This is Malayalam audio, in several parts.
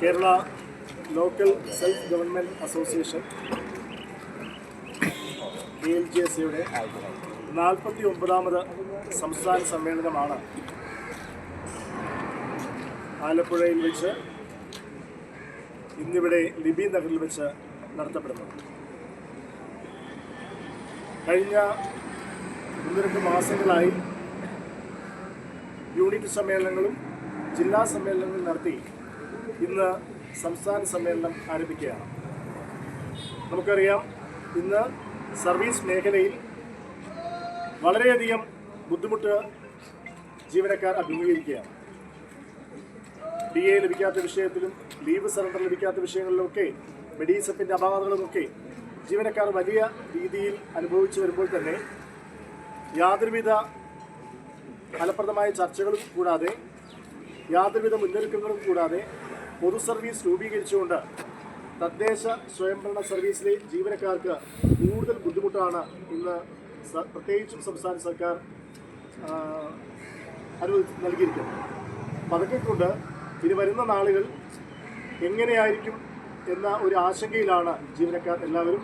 Kerala local self government association K L G S സിയുടെ നാൽപ്പത്തി ഒമ്പതാമത് സംസ്ഥാന സമ്മേളനമാണ് ആലപ്പുഴയിൽ വെച്ച് ഇന്നിവിടെ ലിബി നഗറിൽ വെച്ച് നടത്തപ്പെടുന്നത്. കഴിഞ്ഞ ഒന്ന് രണ്ട് മാസങ്ങളായി യൂണിറ്റ് സമ്മേളനങ്ങളും ജില്ലാ സമ്മേളനങ്ങളും നടത്തി ഇന്ന് സംസ്ഥാന സമ്മേളനം ആരംഭിക്കുകയാണ്. നമുക്കറിയാം ഇന്ന് സർവീസ് മേഖലയിൽ വളരെയധികം ബുദ്ധിമുട്ട് ജീവനക്കാർ അഭിമുഖീകരിക്കുകയാണ്. ഡി എ ലഭിക്കാത്ത വിഷയത്തിലും ലീവ് സറണ്ടർ ലഭിക്കാത്ത വിഷയങ്ങളിലൊക്കെ മെഡീസപ്പിന്റെ അപാകതകളുമൊക്കെ ജീവനക്കാർ വലിയ രീതിയിൽ അനുഭവിച്ചു വരുമ്പോൾ തന്നെ യാതൊരുവിധ ഫലപ്രദമായ ചർച്ചകളും കൂടാതെ യാതൊരുവിധ മുന്നൊരുക്കങ്ങളും കൂടാതെ പൊതു സർവീസ് രൂപീകരിച്ചുകൊണ്ട് തദ്ദേശ സ്വയംഭരണ സർവീസിലെ ജീവനക്കാർക്ക് കൂടുതൽ ബുദ്ധിമുട്ടാണ് ഇന്ന് പ്രത്യേകിച്ചും സംസ്ഥാന സർക്കാർ അനുവദിച്ച് നൽകിയിരിക്കുന്നത്. അപ്പം കൊണ്ട് ഇനി വരുന്ന നാളുകൾ എങ്ങനെയായിരിക്കും എന്ന ഒരു ആശങ്കയിലാണ് ജീവനക്കാർ എല്ലാവരും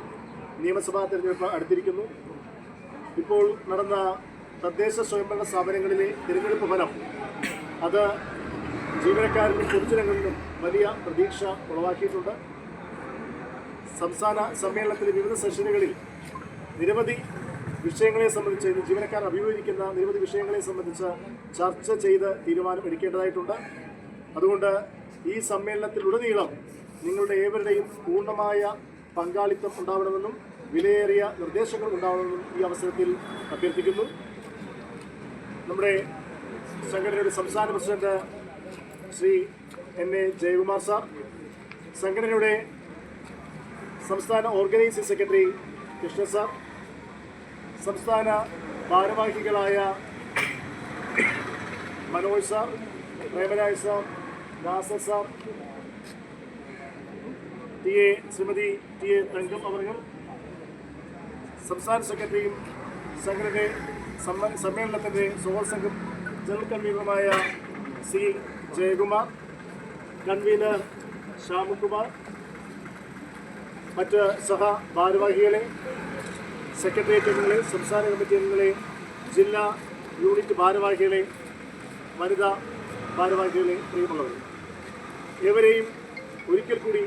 നിയമസഭാ തെരഞ്ഞെടുപ്പ് അടുത്തിരിക്കുന്നു. ഇപ്പോൾ നടന്ന തദ്ദേശ സ്വയംഭരണ സ്ഥാപനങ്ങളിലെ തിരഞ്ഞെടുപ്പ് ഫലം അത് ജീവനക്കാരിലും പൊതുജനങ്ങളിലും വലിയ പ്രതീക്ഷ ഉളവാക്കിയിട്ടുണ്ട്. സംസ്ഥാന സമ്മേളനത്തിലെ വിവിധ സെഷനുകളിൽ നിരവധി വിഷയങ്ങളെ സംബന്ധിച്ച് ഇന്ന് ജീവനക്കാർ അഭിമുഖീകരിക്കുന്ന നിരവധി വിഷയങ്ങളെ സംബന്ധിച്ച് ചർച്ച ചെയ്ത് തീരുമാനം എടുക്കേണ്ടതായിട്ടുണ്ട് അതുകൊണ്ട് ഈ സമ്മേളനത്തിലുടനീളം നിങ്ങളുടെ ഏവരുടെയും പൂർണമായ പങ്കാളിത്തം ഉണ്ടാവണമെന്നും വിലയേറിയ നിർദ്ദേശങ്ങൾ ഉണ്ടാവണമെന്നും ഈ അവസരത്തിൽ അഭ്യർത്ഥിക്കുന്നു. നമ്മുടെ സംഘടനയുടെ സംസ്ഥാന president Shri N A Jayakumar sir സംഘടനയുടെ സംസ്ഥാന ഓർഗനൈസിംഗ് സെക്രട്ടറി കൃഷ്ണ സാർ സംസ്ഥാന ഭാരവാഹികളായ Manoj sir Premaraj sir Dasa sir T A Shrimati T A Thankam അവർ സംസ്ഥാന സെക്രട്ടറിയും സംഘടനയുടെ സമ്മ- സമ്മേളനത്തിന്റെ സുഹൃത്ത് സംഘം ജനറൽ കൺവീനറുമായ സി ജയകുമാർ കൺവീനർ ശ്യാമകുമാർ മറ്റ് സഹ ഭാരവാഹികളെ സെക്രട്ടേറിയറ്റ് അംഗങ്ങളെ സംസ്ഥാന കമ്മിറ്റി അംഗങ്ങളെ ജില്ലാ യൂണിറ്റ് ഭാരവാഹികളെ വനിതാ ഭാരവാഹികളെ പ്രിയമുള്ളവർ ഏവരെയും ഒരിക്കൽ കൂടി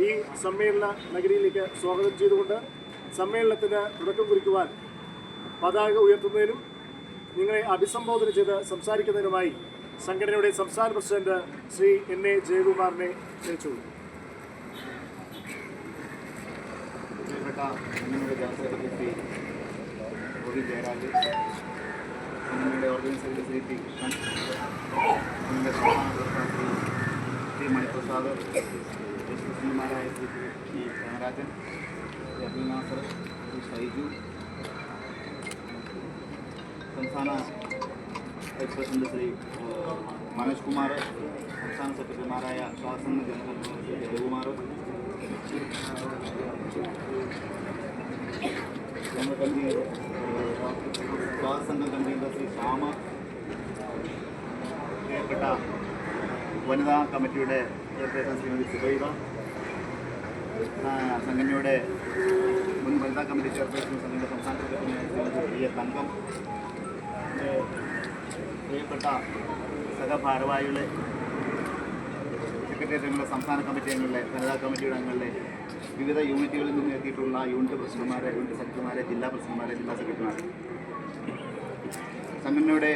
ഈ സമ്മേളന നഗരിയിലേക്ക് സ്വാഗതം ചെയ്തുകൊണ്ട് സമ്മേളനത്തിന് തുടക്കം കുറിക്കുവാൻ പതാക ഉയർത്തുന്നതിനും നിങ്ങളെ അഭിസംബോധന ചെയ്ത് സംസാരിക്കുന്നതിനുമായി സംഘടനയുടെ സംസ്ഥാന പ്രസിഡന്റ് ശ്രീ എൻ എ ജയകുമാറിനെ ക്ഷണിച്ചുകൊള്ളു പ്രിയപ്പെട്ട സംഘടനയുടെ general secretary O V Jayaraj സംഘടനയുടെ ഓർഗനൈസർ ശ്രീ പി കൃഷ്ണൻ സംഘടനയുടെ സംസ്ഥാന പ്രസിഡന്റ് ശ്രീ ശ്രീ മണിപ്രസാദ് എസ് പ്രസിഡന്റുമാരായ ശ്രീ പി ത്യാഗരാജൻ ശ്രീ അബ്ദുൽ നാസർ ശ്രീ ഷൈജു സംസ്ഥാന വൈസ് ശ്രീ മനോജ് കുമാർ സംസ്ഥാന സെക്രട്ടറിമാരായ ശ്വാസം general Shri Jayakumar general convener സംഘം ശ്രീ ശ്യാമ പ്രിയപ്പെട്ട വനിതാ കമ്മിറ്റിയുടെ ചെയർപേഴ്സൺ ശ്രീമതി സുബൈദ സംഘടനയുടെ മുൻ വനിതാ കമ്മിറ്റി ചെയർപേഴ്സൺ സംഘടനയുടെ സംസ്ഥാന സെക്രട്ടറിയായ ശ്രീമതി പി എ തങ്കം പ്രിയപ്പെട്ട സഹഭാരവാഹികളെ സെക്രട്ടേറിയറ്റ് അംഗങ്ങളെ സംസ്ഥാന കമ്മിറ്റി അംഗങ്ങളെ വനിതാ കമ്മിറ്റിയുടെ അംഗങ്ങളെ വിവിധ യൂണിറ്റുകളിൽ നിന്ന് എത്തിയിട്ടുള്ള യൂണിറ്റ് പ്രസിഡന്റുമാരെ യൂണിറ്റ് സെക്രട്ടറിമാരെ ജില്ലാ പ്രസിഡന്റുമാരെ ജില്ലാ സെക്രട്ടറിമാരെ. സംഘടനയുടെ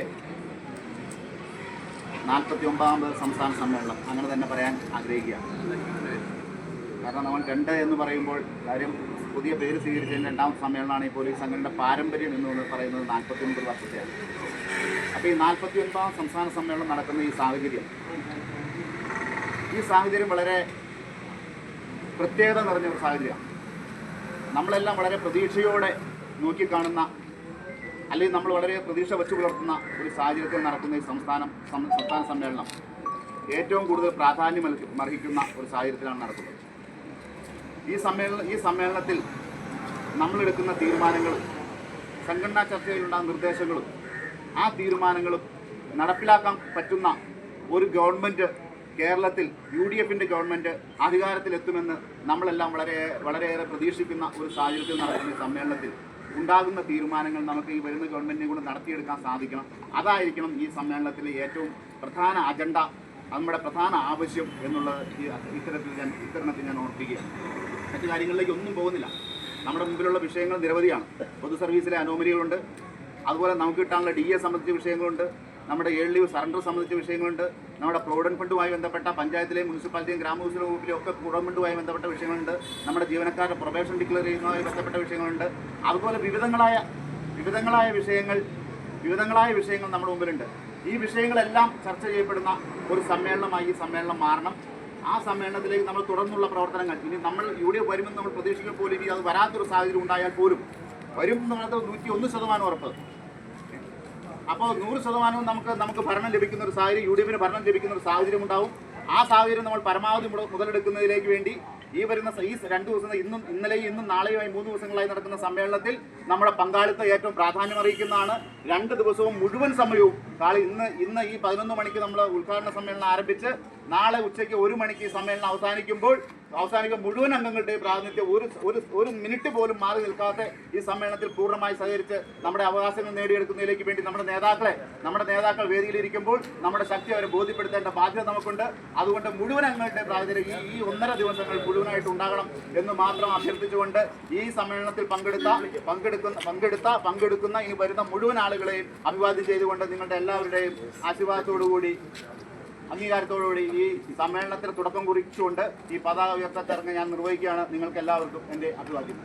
നാൽപ്പത്തി ഒമ്പതാമത് സംസ്ഥാന സമ്മേളനം അങ്ങനെ തന്നെ പറയാൻ ആഗ്രഹിക്കുകയാണ്. കാരണം നമ്മൾ രണ്ട് എന്ന് പറയുമ്പോൾ കാര്യം പുതിയ പേര് സ്വീകരിച്ചതിന് രണ്ടാമത്തെ സമ്മേളനമാണ് പോലും ഈ സംഘടനയുടെ പാരമ്പര്യം എന്ന് പറയുന്നത് നാൽപ്പത്തി ഒൻപത് വർഷത്തെയാണ്. അപ്പോൾ ഈ നാൽപ്പത്തി ഒൻപതാം സംസ്ഥാന സമ്മേളനം നടക്കുന്ന ഈ സാഹചര്യം. ഈ സാഹചര്യം വളരെ പ്രത്യേകത നിറഞ്ഞ ഒരു സാഹചര്യമാണ്. നമ്മളെല്ലാം വളരെ പ്രതീക്ഷയോടെ നോക്കിക്കാണുന്ന അല്ലെങ്കിൽ നമ്മൾ വളരെ പ്രതീക്ഷ വെച്ചു പുലർത്തുന്ന ഒരു സാഹചര്യത്തിൽ നടക്കുന്ന ഈ സംസ്ഥാനം സംസ്ഥാന സമ്മേളനം ഏറ്റവും കൂടുതൽ പ്രാധാന്യം അർഹിക്കുന്ന ഒരു സാഹചര്യത്തിലാണ് നടക്കുന്നത്. ഈ സമ്മേളനം ഈ സമ്മേളനത്തിൽ നമ്മളെടുക്കുന്ന തീരുമാനങ്ങളും സംഘടനാ ചർച്ചയിലുണ്ടാകുന്ന നിർദ്ദേശങ്ങളും ആ തീരുമാനങ്ങളും നടപ്പിലാക്കാൻ പറ്റുന്ന ഒരു ഗവൺമെന്റ് കേരളത്തിൽ യു ഡി എഫിന്റെ ഗവൺമെന്റ് അധികാരത്തിലെത്തുമെന്ന് നമ്മളെല്ലാം വളരെ വളരെയേറെ പ്രതീക്ഷിക്കുന്ന ഒരു സാഹചര്യത്തിൽ നടക്കുന്ന സമ്മേളനത്തിൽ ഉണ്ടാകുന്ന തീരുമാനങ്ങൾ നമുക്ക് ഈ വരുന്ന ഗവൺമെന്റിനെ കൂടെ നടത്തിയെടുക്കാൻ സാധിക്കണം. അതായിരിക്കണം ഈ സമ്മേളനത്തിലെ ഏറ്റവും പ്രധാന അജണ്ട നമ്മുടെ പ്രധാന ആവശ്യം എന്നുള്ളത് ഇത്തരത്തിൽ ഞാൻ ഇത്തരണത്തിൽ ഞാൻ ഓർപ്പിക്കുകയാണ്. മറ്റു കാര്യങ്ങളിലേക്ക് ഒന്നും പോകുന്നില്ല. നമ്മുടെ മുമ്പിലുള്ള വിഷയങ്ങൾ നിരവധിയാണ്. പൊതു സർവീസിലെ അനോമലികളുണ്ട്. അതുപോലെ നമുക്ക് കിട്ടാനുള്ള ഡി എ സംബന്ധിച്ച വിഷയങ്ങളുണ്ട്. നമ്മുടെ ഏഴ് ലീവ് സറണ്ടർ സംബന്ധിച്ച വിഷയങ്ങളുണ്ട്. നമ്മുടെ പ്രോവിഡന്റ് ഫണ്ടുമായി ബന്ധപ്പെട്ട പഞ്ചായത്തിലെയും മുനിസിപ്പാലിറ്റിയും ഗ്രാമവികസന വകുപ്പിലെയും ഒക്കെ പ്രോവിഡന്റ് ബന്ധപ്പെട്ട വിഷയങ്ങളുണ്ട്. നമ്മുടെ ജീവനക്കാരുടെ പ്രൊബേഷൻ ഡിക്ലെയർ ചെയ്യുന്നതുമായി ബന്ധപ്പെട്ട വിഷയങ്ങളുണ്ട്. അതുപോലെ വിവിധങ്ങളായ വിവിധങ്ങളായ വിഷയങ്ങൾ വിവിധങ്ങളായ വിഷയങ്ങൾ നമ്മുടെ മുമ്പിലുണ്ട്. ഈ വിഷയങ്ങളെല്ലാം ചർച്ച ചെയ്യപ്പെടുന്ന ഒരു സമ്മേളനമായി ഈ സമ്മേളനം മാറണം. ആ സമ്മേളനത്തിലേക്ക് നമ്മൾ തുടർന്നുള്ള പ്രവർത്തനങ്ങൾ ഇനി നമ്മൾ യു ഡി എഫ് വരുമെന്ന് നമ്മൾ പ്രതീക്ഷിക്കുമ്പോൾ ഇനി അത് വരാത്തൊരു സാഹചര്യം ഉണ്ടായാൽ പോലും വരും എന്നുള്ളത് നൂറ്റി ഒന്ന് ശതമാനം ഉറപ്പ്. അപ്പോൾ നൂറ് ശതമാനവും നമുക്ക് നമുക്ക് ഭരണം ലഭിക്കുന്ന ഒരു സാഹചര്യം യു ഡി എഫിന് ഭരണം ലഭിക്കുന്ന ഒരു സാഹചര്യം ഉണ്ടാവും. ആ സാഹചര്യം നമ്മൾ പരമാവധി മുത- മുതലെടുക്കുന്നതിലേക്ക് വേണ്ടി ഈ വരുന്ന ഈ രണ്ട് ദിവസം ഇന്നും ഇന്നലെയും ഇന്നും നാളെയുമായി മൂന്ന് ദിവസങ്ങളായി നടക്കുന്ന സമ്മേളനത്തിൽ നമ്മുടെ പങ്കാളിത്തം ഏറ്റവും പ്രാധാന്യം അറിയിക്കുന്നതാണ്. രണ്ട് ദിവസവും മുഴുവൻ സമയവും നാളെ ഇന്ന് ഇന്ന് ഈ പതിനൊന്ന് മണിക്ക് നമ്മൾ ഉദ്ഘാടന സമ്മേളനം ആരംഭിച്ച് നാളെ ഉച്ചയ്ക്ക് ഒരു മണിക്ക് ഈ സമ്മേളനം അവസാനിക്കുമ്പോൾ അവസാനിക്കുമ്പോൾ മുഴുവൻ അംഗങ്ങളുടെയും പ്രാതിനിധ്യം ഒരു ഒരു ഒരു മിനിറ്റ് പോലും മാറി നിൽക്കാതെ ഈ സമ്മേളനത്തിൽ പൂർണമായി സഹകരിച്ച് നമ്മുടെ അവകാശങ്ങൾ നേടിയെടുക്കുന്നതിലേക്ക് വേണ്ടി നമ്മുടെ നേതാക്കളെ നമ്മുടെ നേതാക്കൾ വേദിയിലിരിക്കുമ്പോൾ നമ്മുടെ ശക്തി അവരെ ബോധ്യപ്പെടുത്തേണ്ട ബാധ്യത നമുക്കുണ്ട്. അതുകൊണ്ട് മുഴുവൻ അംഗങ്ങളുടെ പ്രാതിനിധ്യം ഈ ഈ ഒന്നര ദിവസങ്ങൾ മുഴുവനായിട്ട് ഉണ്ടാകണം എന്ന് മാത്രം അഭ്യർത്ഥിച്ചുകൊണ്ട് ഈ സമ്മേളനത്തിൽ പങ്കെടുത്ത പങ്കെടുക്കുന്ന പങ്കെടുത്ത പങ്കെടുക്കുന്ന ഈ വരുന്ന മുഴുവൻ ആളുകളെയും അഭിവാദ്യം ചെയ്തുകൊണ്ട് നിങ്ങളുടെ എല്ലാവരുടെയും ആശീർവാദത്തോടുകൂടി അംഗീകാരത്തോടുകൂടി ഈ സമ്മേളനത്തിന് തുടക്കം കുറിച്ചുകൊണ്ട് ഈ പതാക ഉയർത്തച്ചടങ്ങ് ഞാൻ നിർവഹിക്കുകയാണ്. നിങ്ങൾക്ക് എല്ലാവർക്കും എന്റെ അഭിവാദ്യം